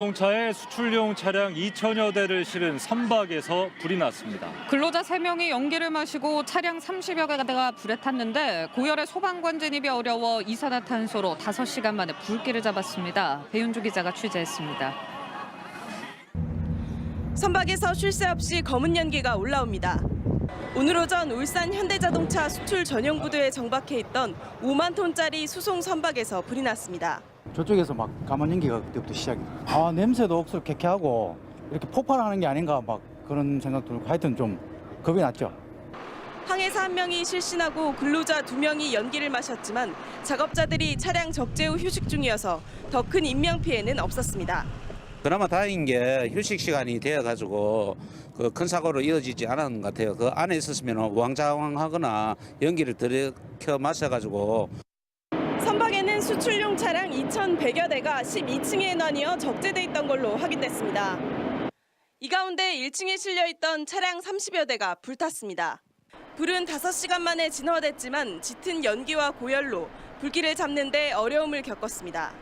자동차에 수출용 차량 2천여 대를 실은 선박에서 불이 났습니다. 근로자 3명이 연기를 마시고 차량 30여 대가 불에 탔는데 고열의 소방관 진입이 어려워 이산화탄소로 5시간 만에 불길을 잡았습니다. 배윤주 기자가 취재했습니다. 선박에서 쉴 새 없이 검은 연기가 올라옵니다. 오늘 오전 울산 현대자동차 수출 전용 부두에 정박해 있던 5만 톤짜리 수송 선박에서 불이 났습니다. 저쪽에서 막 까만 연기가 그때부터 시작이 돼요. 아 냄새도 억수로 쾌쾌하고 이렇게 폭발하는 게 아닌가 막 그런 생각 들고 하여튼 좀 겁이 났죠. 항해사 한 명이 실신하고 근로자 두 명이 연기를 마셨지만 작업자들이 차량 적재 후 휴식 중이어서 더 큰 인명 피해는 없었습니다. 그나마 다행인 게 휴식 시간이 되어 가지고 그 큰 사고로 이어지지 않았는 것 같아요. 그 안에 있었으면 우왕좌왕하거나 연기를 들이켜 마셔 가지고 선박에는 수출용 차량 2,100여 대가 12층에 나뉘어 적재돼 있던 걸로 확인됐습니다. 이 가운데 1층에 실려 있던 차량 30여 대가 불탔습니다. 불은 5시간 만에 진화됐지만 짙은 연기와 고열로 불길을 잡는 데 어려움을 겪었습니다.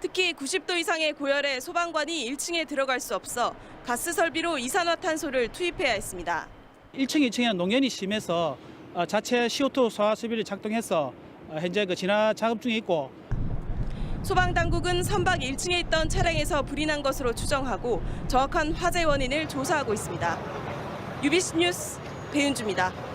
특히 90도 이상의 고열에 소방관이 1층에 들어갈 수 없어 가스 설비로 이산화탄소를 투입해야 했습니다. 1층, 2층에는 농연이 심해서 어, 자체 CO2 소화 설비를 작동해서 어, 현재 그 진화 작업 중에 있고 소방당국은 선박 1층에 있던 차량에서 불이 난 것으로 추정하고 정확한 화재 원인을 조사하고 있습니다. UBC 뉴스 배윤주입니다.